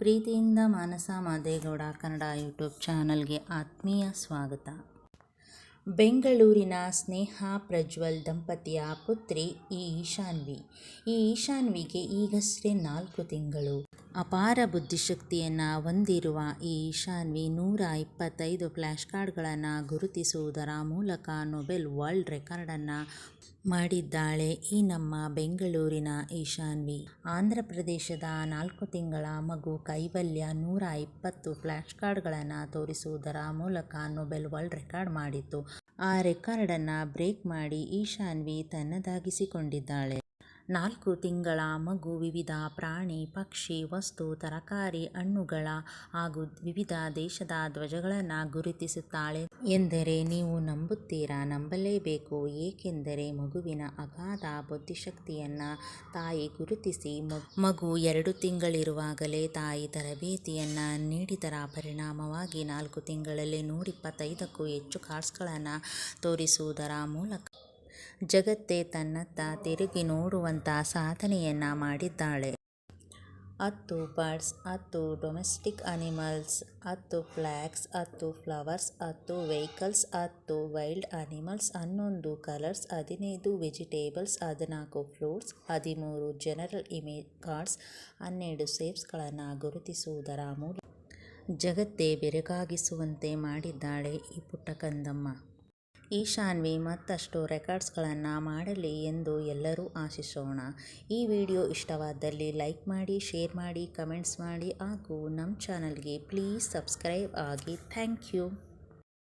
ಪ್ರೀತಿಯಿಂದ ಮಾನಸ ಮಾದೇಗೌಡ ಕನ್ನಡ ಯೂಟ್ಯೂಬ್ ಚಾನಲ್ಗೆ ಆತ್ಮೀಯ ಸ್ವಾಗತ. ಬೆಂಗಳೂರಿನ ಸ್ನೇಹ ಪ್ರಜ್ವಲ್ ದಂಪತಿಯ ಪುತ್ರಿ ಈ ಈಶಾನ್ವಿ. ಈ ಈಶಾನ್ವಿಗೆ ಈಗಷ್ಟೇ ನಾಲ್ಕು ತಿಂಗಳು. ಅಪಾರ ಬುದ್ಧಿಶಕ್ತಿಯನ್ನು ಹೊಂದಿರುವ ಈ ಈಶಾನ್ವಿ ನೂರ ಇಪ್ಪತ್ತೈದು ಫ್ಲ್ಯಾಶ್ ಕಾರ್ಡ್ಗಳನ್ನು ಗುರುತಿಸುವುದರ ಮೂಲಕ ನೊಬೆಲ್ ವರ್ಲ್ಡ್ ರೆಕಾರ್ಡನ್ನು ಮಾಡಿದ್ದಾಳೆ ಈ ನಮ್ಮ ಬೆಂಗಳೂರಿನ ಈಶಾನ್ವಿ. ಆಂಧ್ರ ಪ್ರದೇಶದ ನಾಲ್ಕು ತಿಂಗಳ ಮಗು ಕೈವಲ್ಯ ನೂರ ಇಪ್ಪತ್ತು ಫ್ಲ್ಯಾಶ್ ಕಾರ್ಡ್ಗಳನ್ನು ತೋರಿಸುವುದರ ಮೂಲಕ ನೊಬೆಲ್ ವರ್ಲ್ಡ್ ರೆಕಾರ್ಡ್ ಮಾಡಿತ್ತು. ಆ ರೆಕಾರ್ಡನ್ನು ಬ್ರೇಕ್ ಮಾಡಿ ಈಶಾನ್ವಿ ತನ್ನದಾಗಿಸಿಕೊಂಡಿದ್ದಾಳೆ. ನಾಲ್ಕು ತಿಂಗಳ ಮಗು ವಿವಿಧ ಪ್ರಾಣಿ, ಪಕ್ಷಿ, ವಸ್ತು, ತರಕಾರಿ, ಹಣ್ಣುಗಳ ಹಾಗೂ ವಿವಿಧ ದೇಶದ ಧ್ವಜಗಳನ್ನು ಗುರುತಿಸುತ್ತಾಳೆ. ಎಂದರೆ ನೀವು ನಂಬುತ್ತೀರಾ? ನಂಬಲೇಬೇಕು. ಏಕೆಂದರೆ ಮಗುವಿನ ಅಗಾಧ ಬುದ್ಧಿಶಕ್ತಿಯನ್ನು ತಾಯಿ ಗುರುತಿಸಿ ಮಗು ಎರಡು ತಿಂಗಳಿರುವಾಗಲೇ ತಾಯಿ ತರಬೇತಿಯನ್ನು ನೀಡಿದರ ಪರಿಣಾಮವಾಗಿ ನಾಲ್ಕು ತಿಂಗಳಲ್ಲಿ ನೂರಿಪ್ಪತ್ತೈದಕ್ಕೂ ಹೆಚ್ಚು ಕಾರ್ಡ್ಸ್ಗಳನ್ನು ತೋರಿಸುವುದರ ಮೂಲಕ ಜಗತ್ತೇ ತನ್ನತ್ತ ತಿರುಗಿ ನೋಡುವಂಥ ಸಾಧನೆಯನ್ನು ಮಾಡಿದ್ದಾಳೆ. ಹತ್ತು ಬರ್ಡ್ಸ್, ಹತ್ತು ಡೊಮೆಸ್ಟಿಕ್ ಅನಿಮಲ್ಸ್, ಹತ್ತು ಫ್ಲ್ಯಾಗ್ಸ್ ಹತ್ತು ಫ್ಲವರ್ಸ್, ಹತ್ತು ವೆಹಿಕಲ್ಸ್, ಹತ್ತು ವೈಲ್ಡ್ ಅನಿಮಲ್ಸ್, ಹನ್ನೊಂದು ಕಲರ್ಸ್, ಹದಿನೈದು ವೆಜಿಟೇಬಲ್ಸ್, ಹದಿನಾಲ್ಕು ಫ್ರೂಟ್ಸ್, ಹದಿಮೂರು ಜನರಲ್ ಇಮೇಜ್ ಕಾರ್ಡ್ಸ್, ಹನ್ನೆರಡು ಸೇಫ್ಸ್ಗಳನ್ನು ಗುರುತಿಸುವುದರ ಮೂಲಕ ಜಗತ್ತೇ ಬೆರಗಾಗಿಸುವಂತೆ ಮಾಡಿದ್ದಾಳೆ ಈ ಪುಟ್ಟ ಕಂದಮ್ಮ ಈಶಾನ್ವಿ ಮತ್ತಷ್ಟು ರೆಕಾರ್ಡ್ಸ್ಗಳನ್ನು ಮಾಡಲಿ ಎಂದು ಎಲ್ಲರೂ ಆಶಿಸೋಣ. ಈ ವಿಡಿಯೋ ಇಷ್ಟವಾದಲ್ಲಿ ಲೈಕ್ ಮಾಡಿ, ಶೇರ್ ಮಾಡಿ, ಕಮೆಂಟ್ಸ್ ಮಾಡಿ ಹಾಗೂ ನಮ್ಮ ಚಾನಲ್ಗೆ ಪ್ಲೀಸ್ ಸಬ್ಸ್ಕ್ರೈಬ್ ಆಗಿ ಥ್ಯಾಂಕ್ ಯು.